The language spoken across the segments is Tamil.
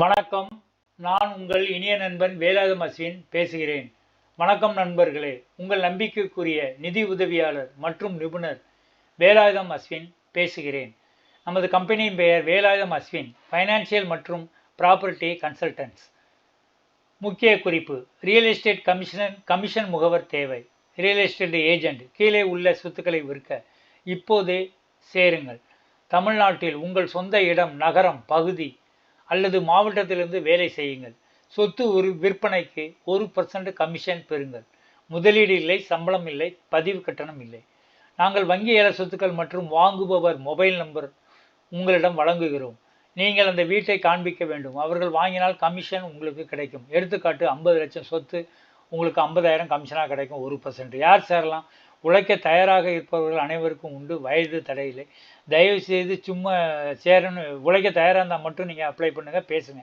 வணக்கம். நான் உங்கள் இனிய நண்பன் வேலாயுதம் அஸ்வின் பேசுகிறேன். வணக்கம் நண்பர்களே. உங்கள் நம்பிக்கைக்குரிய நிதி உதவியாளர் மற்றும் நிபுணர் வேலாயுதம் அஸ்வின் பேசுகிறேன். நமது கம்பெனியின் பெயர் வேலாயுதம் அஸ்வின் ஃபைனான்சியல் மற்றும் ப்ராப்பர்ட்டி கன்சல்டன்ஸ் முக்கிய குறிப்பு ரியல் எஸ்டேட் கமிஷனர் கமிஷன் முகவர் தேவை. ரியல் எஸ்டேட் ஏஜென்ட் கீழே உள்ள சொத்துக்களை விற்க இப்போதே சேருங்கள். தமிழ்நாட்டில் உங்கள் சொந்த இடம் நகரம் பகுதி அல்லது மாவட்டத்திலிருந்து வேலை செய்யுங்கள். சொத்து ஒரு விற்பனைக்கு ஒரு பர்சன்ட் கமிஷன் பெறுங்கள். முதலீடு இல்லை சம்பளம் இல்லை பதிவு கட்டணம் இல்லை. நாங்கள் வங்கி ஏல சொத்துக்கள் மற்றும் வாங்குபவர் மொபைல் நம்பர் உங்களிடம் வழங்குகிறோம். நீங்கள் அந்த வீட்டை காண்பிக்க வேண்டும். அவர்கள் வாங்கினால் கமிஷன் உங்களுக்கு கிடைக்கும். எடுத்துக்காட்டு ஐம்பது லட்சம் சொத்து உங்களுக்கு ஐம்பதாயிரம் கமிஷனாக கிடைக்கும் ஒரு பர்சன்ட் யார் சேரலாம்? உழைக்க தயாராக இருப்பவர்கள் அனைவருக்கும் உண்டு. வயது தடையில்லை. தயவு செய்து சும்மா சேரணும் உழைக்க தயாராக இருந்தால் மட்டும் நீங்கள் அப்ளை பண்ணுங்கள் பேசுங்க.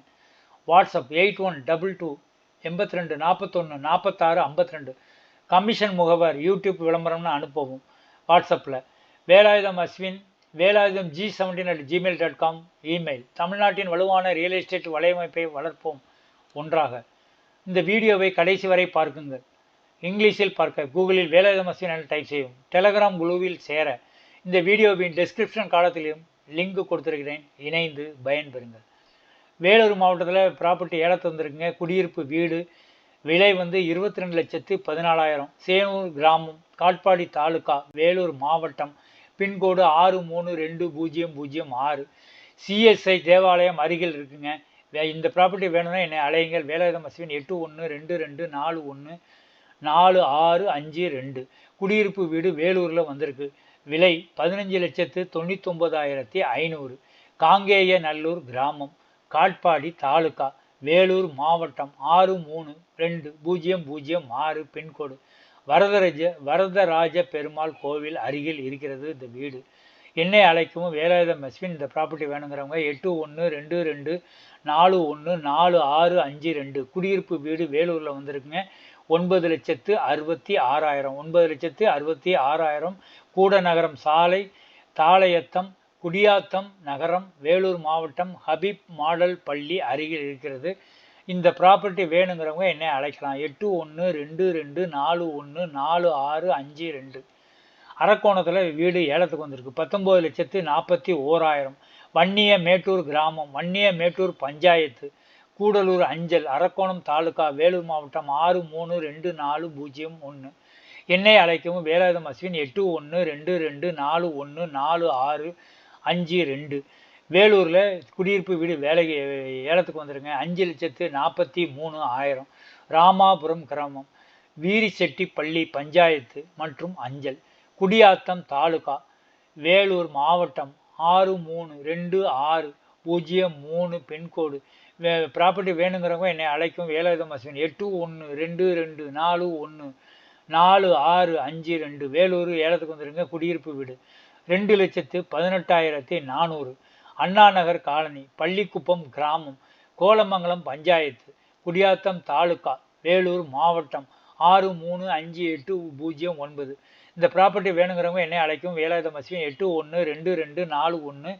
WhatsApp eight one double two எண்பத்தி ரெண்டு நாற்பத்தொன்று நாற்பத்தாறு ஐம்பத்தி ரெண்டு கமிஷன் முகவர் யூடியூப் விளம்பரம்னு அனுப்பவும் வாட்ஸ்அப்பில் Velayutham Ashwin Velayutham G seventeen at Gmail dot com email தமிழ்நாட்டின் வலுவான ரியல் எஸ்டேட் வலையமைப்பை வளர்ப்போம் ஒன்றாக. இந்த வீடியோவை கடைசி வரை பார்க்குங்கள். இங்கிலீஷில் பார்க்க கூகுளில் வேலை அஸ்வின் என டைப் செய்யும் டெலகிராம் குழுவில் சேர இந்த வீடியோவின் டெஸ்கிரிப்ஷன் காலத்திலும் லிங்க் கொடுத்துருக்கிறேன். இணைந்து பயன்பெறுங்கள். வேலூர் மாவட்டத்தில் ப்ராப்பர்ட்டி ஏலத்து வந்திருக்குங்க குடியிருப்பு வீடு விலை வந்து இருபத்தி ரெண்டு லட்சத்து பதினாலாயிரம். சேனூர் கிராமம் காட்பாடி தாலுக்கா வேலூர் மாவட்டம். பின்கோடு ஆறு மூணு ரெண்டு பூஜ்ஜியம் பூஜ்ஜியம் ஆறு. சிஎஸ்ஐ தேவாலயம் அருகில் இருக்குங்க. வே- இந்த ப்ராப்பர்ட்டி வேணும்னா என்னை அலையுங்கள். வேலாயுதம் அஸ்வின் எட்டு ஒன்று ரெண்டு ரெண்டு நாலு ஒன்று நாலு ஆறு அஞ்சு ரெண்டு. குடியிருப்பு வீடு வேலூரில் வந்திருக்கு. விலை பதினஞ்சு லட்சத்து தொண்ணூத்தொம்பதாயிரத்தி ஐநூறு. காங்கேய நல்லூர் கிராமம். காட்பாடி தாலுகா. வேலூர் மாவட்டம். ஆறு மூணு ரெண்டு. பூஜ்ஜியம் பூஜ்ஜியம் ஆறு பின்கோடு. வரதராஜ வரதராஜ பெருமாள் கோவில் அருகில் இருக்கிறது இந்த வீடு. என்னை அழைக்கவும் வேலாயுதம் அஸ்வின் இந்த ப்ராப்பர்ட்டி வேணுங்கிறவங்க எட்டு ஒன்று ரெண்டு ரெண்டு நாலு ஒன்று நாலு ஆறு அஞ்சு ரெண்டு. குடியிருப்பு வீடு வேலூரில் வந்திருக்குங்க. ஒன்பது லட்சத்து அறுபத்தி ஆறாயிரம். ஒன்பது லட்சத்து அறுபத்தி ஆறாயிரம். கூடநகரம் சாலை தாளையத்தம் குடியாத்தம் நகரம் வேலூர் மாவட்டம் ஹபீப் மாடல் பள்ளி அருகில் இருக்கிறது. இந்த ப்ராப்பர்ட்டி வேணுங்கிறவங்க என்னை அழைக்கலாம். எட்டு ஒன்று ரெண்டு ரெண்டு நாலு ஒன்று நாலு ஆறு அஞ்சு ரெண்டு. அரக்கோணத்தில் வீடு ஏலத்துக்கு வந்திருக்கு. பத்தொம்போது லட்சத்து நாற்பத்தி ஓராயிரம். வன்னிய மேட்டூர் கிராமம் வன்னிய மேட்டூர் பஞ்சாயத்து. கூடலூர் அஞ்சல் அரக்கோணம் தாலுகா வேலூர் மாவட்டம் ஆறு மூணு ரெண்டு நாலு பூஜ்ஜியம் ஒன்று என்னை அழைக்கவும் வேலாயுதம் அஸ்வின் எட்டு ஒன்று ரெண்டு ரெண்டு நாலு ஒன்று நாலு ஆறு அஞ்சு ரெண்டு. வேலூரில் குடியிருப்பு வீடு வேலைக்கு ஏலத்துக்கு வந்துருங்க. அஞ்சு லட்சத்து நாற்பத்தி மூணு ஆயிரம். ராமாபுரம் கிராமம். வீரிசெட்டிப்பள்ளி பஞ்சாயத்து மற்றும் அஞ்சல். குடியாத்தம் தாலுகா. வேலூர் மாவட்டம் ஆறு மூணு ரெண்டு ஆறு பூஜ்ஜியம் மூணு பின்கோடு. ப்ராப்பர்ட்டி வேணுங்கிறவங்க என்னை அழைக்கும். வேலாயுதம் அஸ்வின் எட்டு ஒன்று ரெண்டு ரெண்டு நாலு ஒன்று நாலு ஆறு அஞ்சு ரெண்டு. வேலூர் ஏலத்துக்கு வந்துருங்க. குடியிருப்பு வீடு. ரெண்டு லட்சத்து பதினெட்டாயிரத்தி நானூறு. அண்ணா நகர் காலனி பள்ளிக்குப்பம் கிராமம் கோலமங்கலம் பஞ்சாயத்து குடியாத்தம் தாலுக்கா வேலூர் மாவட்டம் ஆறு மூணு அஞ்சு எட்டு பூஜ்ஜியம் ஒன்பது. இந்த ப்ராப்பர்ட்டி வேணுங்கிறவங்க என்னை அழைக்கும். வேலாயுதம் மசியம் எட்டு ஒன்று ரெண்டு ரெண்டு நாலு ஒன்று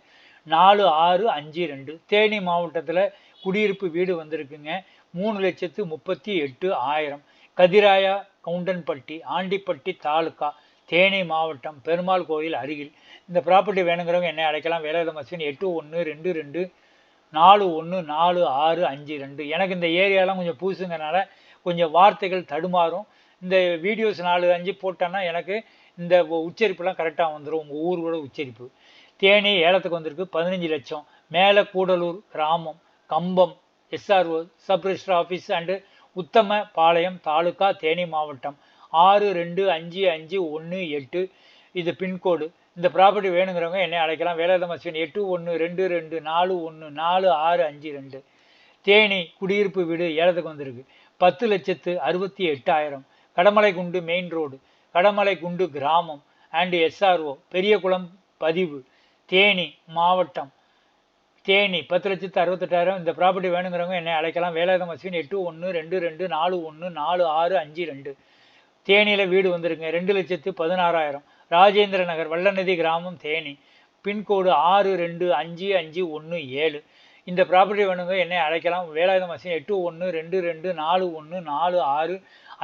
நாலு ஆறு அஞ்சு ரெண்டு. தேனி மாவட்டத்தில் குடியிருப்பு வீடு வந்திருக்குங்க. மூணு லட்சத்து முப்பத்தி எட்டு ஆயிரம். கதிராயா கவுண்டன்பட்டி ஆண்டிப்பட்டி தாலுக்கா தேனி மாவட்டம் பெருமாள் கோயில் அருகில். இந்த ப்ராப்பர்ட்டி வேணுங்கிறவங்க என்னை அழைக்கலாம். வேலையில மசின் எட்டு ஒன்று ரெண்டு ரெண்டு நாலு ஒன்று நாலு ஆறு அஞ்சு ரெண்டு. எனக்கு இந்த ஏரியாலாம் கொஞ்சம் புதுசுங்கிறனால கொஞ்சம் வார்த்தைகள் தடுமாறும். இந்த வீடியோஸ் நாலு அஞ்சு போட்டேன்னா எனக்கு இந்த உச்சரிப்புலாம் கரெக்டாக வந்துடும் உங்கள் ஊரோட உச்சரிப்பு. தேனி ஏலத்துக்கு வந்திருக்கு பதினஞ்சு லட்சம். மேலே கூடலூர் கிராமம். Cumbum SRO sub register office and Uthamapalayam taluka Theni மாவட்டம். ஆறு ரெண்டு அஞ்சு அஞ்சு ஒன்று எட்டு. இது பின்கோடு. இந்த ப்ராப்பர்ட்டி வேணுங்கிறவங்க என்னை அழைக்கலாம். வேலாயுதம் அஸ்வின் எட்டு ஒன்று ரெண்டு ரெண்டு நாலு ஒன்று நாலு ஆறு அஞ்சு ரெண்டு. தேனி குடியிருப்பு வீடு ஏலத்துக்கு வந்திருக்கு. பத்து லட்சத்து அறுபத்தி எட்டாயிரம். கடமலை குண்டு மெயின் ரோடு கடமலை குண்டு கிராமம். அண்டு எஸ்ஆர்ஓ பெரியகுளம் பதிவு. தேனி மாவட்டம். தேனி. பத்து லட்சத்து அறுபத்தெட்டாயிரம் இந்த ப்ராப்பர்ட்டி வேணுங்கிறவங்க என்னை அழைக்கலாம். வேலாயுதம் அஸ்வின் எட்டு ஒன்று ரெண்டு ரெண்டு நாலு ஒன்று நாலு ஆறு அஞ்சு ரெண்டு. தேனியில் வீடு வந்திருக்குங்க. ரெண்டு லட்சத்து பதினாறாயிரம். ராஜேந்திர நகர் வல்லநதி கிராமம் தேனி. பின்கோடு ஆறு ரெண்டு அஞ்சு அஞ்சு ஒன்று ஏழு. இந்த ப்ராப்பர்ட்டி வேணுங்க என்னை அழைக்கலாம். வேலாயுதம் வசதி எட்டு ஒன்று ரெண்டு ரெண்டு நாலு ஒன்று நாலு ஆறு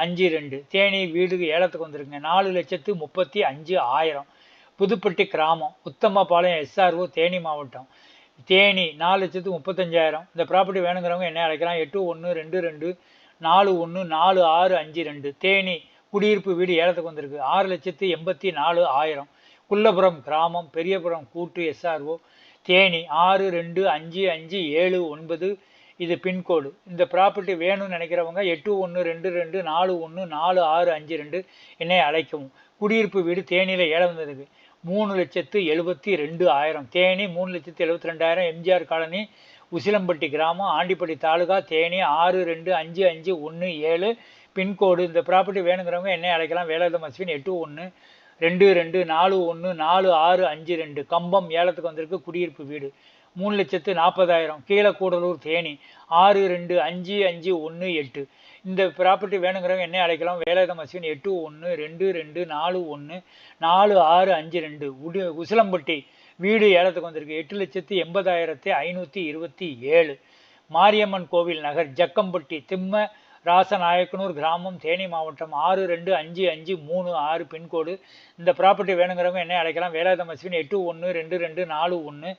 அஞ்சு ரெண்டு. தேனி வீடு ஏலத்துக்கு வந்துருங்க நாலு லட்சத்து முப்பத்தி அஞ்சு ஆயிரம். புதுப்பட்டி கிராமம் உத்தமபாளையம் எஸ்ஆர்ஓ தேனி மாவட்டம். தேனி நாலு லட்சத்து முப்பத்தஞ்சாயிரம். இந்த ப்ராப்பர்ட்டி வேணுங்கிறவங்க என்ன அழைக்கலாம்? எட்டு ஒன்று ரெண்டு ரெண்டு நாலு ஒன்று நாலு ஆறு அஞ்சு ரெண்டு. தேனி குடியிருப்பு வீடு ஏலத்துக்கு வந்திருக்கு. ஆறு லட்சத்து எண்பத்தி நாலு ஆயிரம். குள்ளபுரம் கிராமம் பெரியபுரம் கூட்டு எஸ்ஆர்ஓ. தேனி ஆறு ரெண்டு அஞ்சு அஞ்சு ஏழு ஒன்பது. இது பின்கோடு. இந்த ப்ராப்பர்ட்டி வேணும்னு நினைக்கிறவங்க எட்டு ஒன்று ரெண்டு ரெண்டு நாலு ஒன்று நாலு ஆறு அஞ்சு ரெண்டு என்னை அழைக்கவும். குடியிருப்பு வீடு தேனியில் ஏலம் வந்திருக்கு. மூணு லட்சத்து எழுபத்தி ரெண்டு ஆயிரம். தேனி மூணு லட்சத்து எழுபத்தி ரெண்டாயிரம். எம்ஜிஆர் காலனி உசிலம்பட்டி கிராமம் ஆண்டிப்பட்டி தாலுகா தேனி ஆறு ரெண்டு அஞ்சு அஞ்சு ஒன்று ஏழு. பின்கோடு இந்த ப்ராப்பர்ட்டி வேணுங்கிறவங்க என்னை அழைக்கலாம். வேலாயுதம் அஸ்வின் எட்டு ஒன்று ரெண்டு ரெண்டு நாலு ஒன்று நாலு ஆறு அஞ்சு ரெண்டு. கம்பம் ஏலத்துக்கு வந்திருக்கு குடியிருப்பு வீடு. மூணு லட்சத்து நாற்பதாயிரம். கீழக்கூடலூர் தேனி ஆறு ரெண்டு அஞ்சு அஞ்சு ஒன்று எட்டு. இந்த ப்ராப்பர்ட்டி வேணுங்கிறவங்க என்ன அழைக்கலாம்? வேலாயுத மசின் எட்டு ஒன்று ரெண்டு ரெண்டு நாலு ஒன்று நாலு ஆறு அஞ்சு ரெண்டு. உடு உசிலம்பட்டி வீடு ஏலத்துக்கு வந்திருக்கு. எட்டு லட்சத்தி எண்பதாயிரத்தி ஐநூற்றி இருபத்தி ஏழு. மாரியம்மன் கோவில் நகர் ஜக்கம்பட்டி திம்ம ராசநாயக்கனூர் கிராமம் தேனி மாவட்டம் ஆறு ரெண்டு அஞ்சு அஞ்சு மூணு ஆறு பின்கோடு. இந்த ப்ராப்பர்ட்டி வேணுங்கிறவங்க என்ன அழைக்கலாம்? வேலாயுத மசின் எட்டு ஒன்று ரெண்டு ரெண்டு நாலு ஒன்று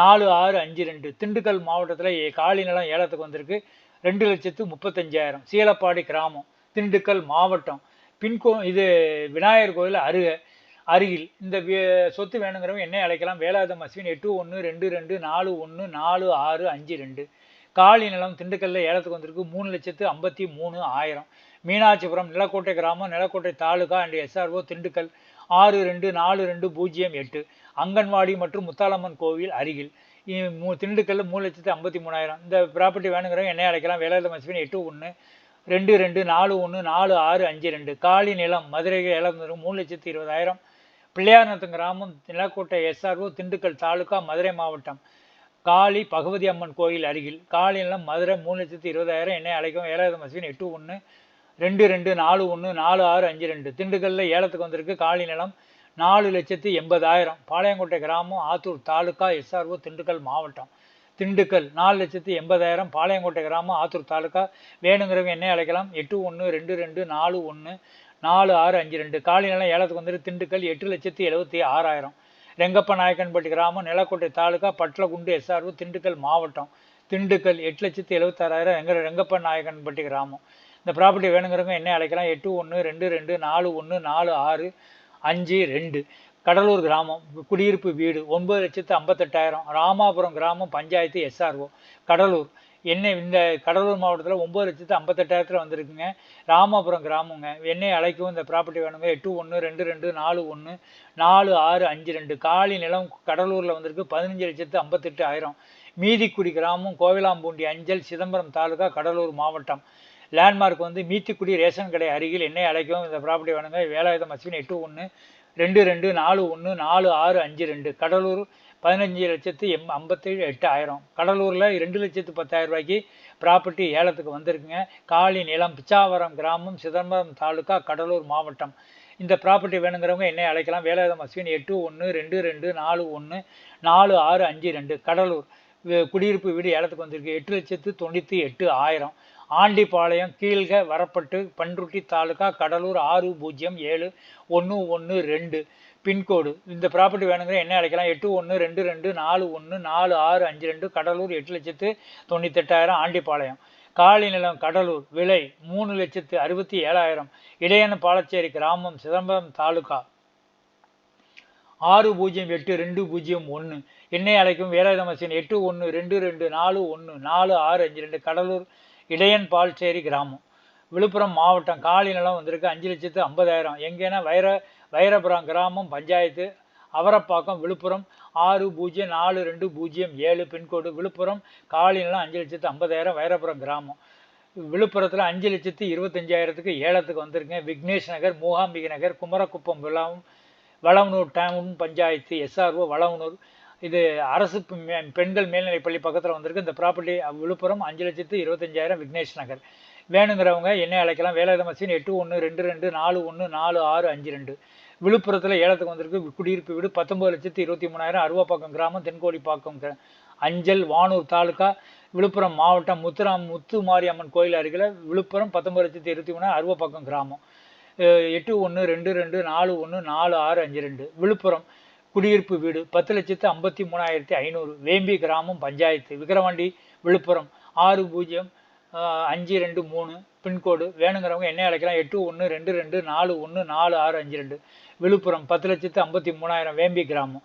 நாலு ஆறு அஞ்சு ரெண்டு. திண்டுக்கல் மாவட்டத்தில் காலி நிலம் ஏலத்துக்கு வந்திருக்கு. ரெண்டு லட்சத்து முப்பத்தஞ்சாயிரம். சீலப்பாடி கிராமம் திண்டுக்கல் மாவட்டம். பின்கோ இது விநாயகர் கோயில் அருக அருகில். இந்த சொத்து வேணுங்கிறவங்க என்ன அழைக்கலாம். வேலாயுதம் அஸ்வின் எட்டு ஒன்று ரெண்டு ரெண்டு நாலு ஒன்று நாலு ஆறு அஞ்சு ரெண்டு. காலி நிலம் திண்டுக்கல்ல ஏலத்துக்கு வந்திருக்கு. மூணு லட்சத்து ஐம்பத்தி மூணு ஆயிரம். மீனாட்சிபுரம் நிலக்கோட்டை கிராமம் நிலக்கோட்டை தாலுகா அண்ட் எஸ்ஆர்ஓ திண்டுக்கல். ஆறு ரெண்டு நாலு ரெண்டு பூஜ்ஜியம் எட்டு. அங்கன்வாடி மற்றும் முத்தாலம்மன் கோவில் அருகில். மூ திண்டுக்கல்ல மூணு லட்சத்து ஐம்பத்தி மூணாயிரம். இந்த ப்ராப்பர்ட்டி வேணுங்கிறவங்க என்ன அழைக்கலாம் வேலாயுதம் அஸ்வின் எட்டு ஒன்று ரெண்டு ரெண்டு நாலு ஒன்று நாலு ஆறு அஞ்சு ரெண்டு. காலி நிலம் மதுரை ஏலம் மூணு லட்சத்து இருபதாயிரம். பிள்ளையார்நத்தம் கிராமம் நிலக்கோட்டை எஸ்ஆர்ஓ திண்டுக்கல் தாலுக்கா மதுரை மாவட்டம். காளி பகவதி அம்மன் கோயில் அருகில். காளி நிலம் மதுரை மூணு லட்சத்து இருபதாயிரம். என்னை அழைக்கும் ஏழாயிரம் மசின் எட்டு ஒன்று ரெண்டு ரெண்டு நாலு ஒன்று நாலு ஆறு அஞ்சு ரெண்டு. திண்டுக்கல்ல ஏலத்துக்கு வந்திருக்கு காளி நிலம். நாலு லட்சத்து எண்பதாயிரம். பாளையங்கோட்டை கிராமம் ஆத்தூர் தாலுக்கா எஸ்ஆர்ஓ திண்டுக்கல் மாவட்டம். திண்டுக்கல் நாலு லட்சத்து எண்பதாயிரம். பாளையங்கோட்டை கிராமம் ஆத்தூர் தாலுக்கா வேணுங்கிறவங்க என்ன அழைக்கலாம். எட்டு ஒன்று ரெண்டு ரெண்டு நாலு ஒன்று நாலு ஆறு அஞ்சு ரெண்டு. காலி நிலம் ஏலத்துக்கு வந்துட்டு திண்டுக்கல் எட்டு லட்சத்து எழுபத்தி ஆறாயிரம். ரெங்கப்ப நாயக்கன்பட்டி கிராமம் நிலக்கோட்டை தாலுக்கா பட்லகுண்டு எஸ்ஆர்ஓ திண்டுக்கல் மாவட்டம். திண்டுக்கல் எட்டு லட்சத்து எழுபத்தாறாயிரம் எங்க ரெங்கப்ப நாயக்கன்பட்டி கிராமம். இந்த ப்ராப்பர்ட்டி வேணுங்கிறவங்க என்ன அழைக்கலாம். எட்டு ஒன்று ரெண்டு ரெண்டு நாலு ஒன்று நாலு ஆறு அஞ்சு ரெண்டு. கடலூர் கிராமம் குடியிருப்பு வீடு ஒன்பது லட்சத்து ஐம்பத்தெட்டாயிரம். ராமாபுரம் கிராமம் பஞ்சாயத்து எஸ்ஆர்ஓ. கடலூர். என்ன இந்த கடலூர் மாவட்டத்தில் ஒம்பது லட்சத்து ஐம்பத்தெட்டாயிரத்தில் வந்திருக்குங்க. ராமாபுரம் கிராமங்க. என்னை அழைக்கவும் இந்த ப்ராப்பர்ட்டி வேணுங்க. எட்டு ஒன்று ரெண்டு ரெண்டு நாலு ஒன்று நாலு ஆறு அஞ்சு ரெண்டு. காலி நிலம் கடலூரில் வந்திருக்கு. பதினஞ்சு லட்சத்து ஐம்பத்தெட்டு ஆயிரம் மீதிக்குடி கிராமம் கோவிலாம்பூண்டி அஞ்சல் சிதம்பரம் தாலுகா கடலூர் மாவட்டம். லேண்ட்மார்க் வந்து மீத்திக்குடி ரேஷன் கடை அருகில் என்னை அழைக்கவும் இந்த ப்ராப்பர்ட்டி வேணுங்க. வேலாயுதம் அஸ்வின் எட்டு ஒன்று ரெண்டு ரெண்டு நாலு ஒன்று நாலு ஆறு அஞ்சு ரெண்டு. கடலூர் பதினஞ்சு லட்சத்து எம் ஐம்பத்தேழு எட்டு ஆயிரம் கடலூரில் ரெண்டு லட்சத்து பத்தாயிரம் ரூபாய்க்கு ப்ராப்பர்ட்டி ஏலத்துக்கு வந்திருக்குங்க. காலி நிலம் பிச்சாவரம் கிராமம் சிதம்பரம் தாலுக்கா கடலூர் மாவட்டம். இந்த ப்ராப்பர்ட்டி வேணுங்கிறவங்க என்னை அழைக்கலாம். வேலாயுதம் அஸ்வின் எட்டு ஒன்று ரெண்டு ரெண்டு நாலு ஒன்று நாலு ஆறு அஞ்சு ரெண்டு. கடலூர் குடியிருப்பு வீடு ஏலத்துக்கு வந்திருக்கு. எட்டு லட்சத்து தொண்ணூற்றி எட்டு ஆயிரம். ஆண்டிப்பாளையம் கீழ்க வரப்பட்டு பண்ருட்டி தாலுக்கா கடலூர் ஆறு பூஜ்ஜியம் ஏழு ஒன்று ஒன்று ரெண்டு பின்கோடு. இந்த ப்ராப்பர்ட்டி வேணுங்கிற என்ன அழைக்கலாம்? எட்டு ஒன்று ரெண்டு ரெண்டு நாலு ஒன்று நாலு ஆறு அஞ்சு ரெண்டு கடலூர் எட்டு லட்சத்து தொண்ணூத்தெட்டாயிரம் ஆண்டிப்பாளையம் காலி நிலம் கடலூர் விலை மூணு லட்சத்து அறுபத்தி ஏழாயிரம். இடையன பாலச்சேரி கிராமம் சிதம்பரம் தாலுகா ஆறு பூஜ்ஜியம் எட்டு ரெண்டு பூஜ்ஜியம் ஒன்று என்னை அழைக்கும் வேலாயுத மசின் எட்டு ஒன்று ரெண்டு ரெண்டு நாலு ஒன்று நாலு ஆறு அஞ்சு ரெண்டு கடலூர் இடையன் பால்சேரி கிராமம். விழுப்புரம் மாவட்டம் காலி நிலம் வந்திருக்கு. அஞ்சு லட்சத்து ஐம்பதாயிரம். எங்கேன்னா வைர வைரபுரம் கிராமம் பஞ்சாயத்து அவரப்பாக்கம் விழுப்புரம். ஆறு பூஜ்ஜியம் நாலு ரெண்டு பூஜ்ஜியம் ஏழு பின்கோடு. விழுப்புரம் காலி நிலம் அஞ்சு லட்சத்து ஐம்பதாயிரம். வைரபுரம் கிராமம். விழுப்புரத்தில் அஞ்சு லட்சத்து இருபத்தஞ்சாயிரத்துக்கு ஏலத்துக்கு வந்திருக்கேன். விக்னேஷ் நகர் மூகாம்பிகை நகர் குமரக்குப்பம் விழாவும் வளவனூர் டவுன் பஞ்சாயத்து எஸ்ஆர்ஓ வளவனூர் இது அரசு பெண்கள் மேல்நிலைப்பள்ளி பக்கத்தில் வந்திருக்கு. இந்த ப்ராப்பர்ட்டி விழுப்புரம் அஞ்சு லட்சத்து இருபத்தஞ்சாயிரம் விக்னேஷ் நகர். வேணுங்கிறவங்க என்ன அழைக்கலாம். வேலாயுத மசின் எட்டு ஒன்று ரெண்டு ரெண்டு நாலு ஒன்று நாலு ஆறு அஞ்சு ரெண்டு. விழுப்புரத்தில் ஏலத்துக்கு வந்திருக்கு. குடியிருப்பு வீடு பத்தொம்பது லட்சத்து இருபத்தி மூணாயிரம் அருவாப்பாக்கம் கிராமம் தென்கோடிப்பாக்கம் அஞ்சல் வானூர் தாலுக்கா விழுப்புரம் மாவட்டம் முத்துராம் முத்து மாரியம்மன் கோயில் அருகில் விழுப்புரம் பத்தொம்பது லட்சத்தி இருபத்தி மூணு அருவப்பாக்கம் கிராமம். எட்டு ஒன்று ரெண்டு ரெண்டு நாலு ஒன்று நாலு ஆறு அஞ்சு ரெண்டு. விழுப்புரம் குடியிருப்பு வீடு பத்து லட்சத்து ஐம்பத்தி மூணாயிரத்தி ஐநூறு வேம்பி கிராமம் பஞ்சாயத்து விக்கிரவாண்டி விழுப்புரம். ஆறு பூஜ்ஜியம் ஆஹ் அஞ்சு ரெண்டு மூணு பின்கோடு. வேணுங்கிறவங்க என்ன அழைக்கலாம்? எட்டு ஒன்று ரெண்டு ரெண்டு நாலு ஒன்று நாலு ஆறு அஞ்சு ரெண்டு. விழுப்புரம் பத்து லட்சத்து ஐம்பத்தி மூணாயிரம் வேம்பி கிராமம்.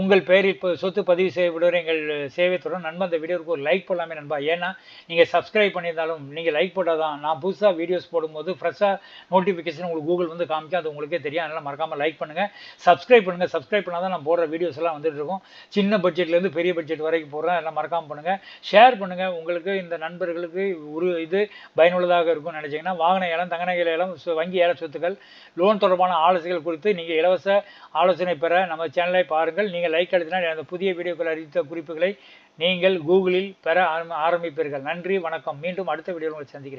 உங்கள் பெயரில் இப்போ சொத்து பதிவு செய்யப்படுகிற எங்கள் சேவைத்துடன் நண்பன் அந்த வீடியோவுக்கு ஒரு லைக் போடலாமே நண்பா. ஏன்னா நீங்கள் சப்ஸ்கிரைப் பண்ணியிருந்தாலும் நீங்கள் லைக் போட்டால் தான் நான் புதுசாக வீடியோஸ் போடும்போது ஃப்ரெஷ்ஷாக நோட்டிஃபிகேஷன் உங்களுக்கு கூகுள் வந்து காமிக்கும். அது உங்களுக்கே தெரியும். அதனால் மறக்காமல் லைக் பண்ணுங்கள் சப்ஸ்கிரைப் பண்ணுங்கள் சப்ஸ்கிரைப் பண்ணால் தான் நான் போடுற வீடியோஸ் எல்லாம் வந்துட்டு இருக்கும். சின்ன பட்ஜெட்லேருந்து பெரிய பட்ஜெட் வரைக்கும் போடுறேன். அதெல்லாம் மறக்காமல் பண்ணுங்கள் ஷேர் பண்ணுங்கள் உங்களுக்கு இந்த நண்பர்களுக்கு ஒரு இது பயனுள்ளதாக இருக்கும்னு நினச்சிங்கன்னா வாகன ஏலம் தங்க நகை ஏலம் வங்கி ஏல சொத்துக்கள் லோன் தொடர்பான ஆலோசனைகள் குறித்து நீங்கள் இலவச ஆலோசனை பெற நம்ம சேனலை பாருங்கள். நீங்கள் லைக் அளித்தினால் எனது புதிய வீடியோக்கள் அறிவித்த குறிப்புகளை நீங்கள் கூகுளில் பெற ஆரம்பிப்பீர்கள். நன்றி வணக்கம். மீண்டும் அடுத்த வீடியோவில் உங்களை சந்திக்கிறேன்.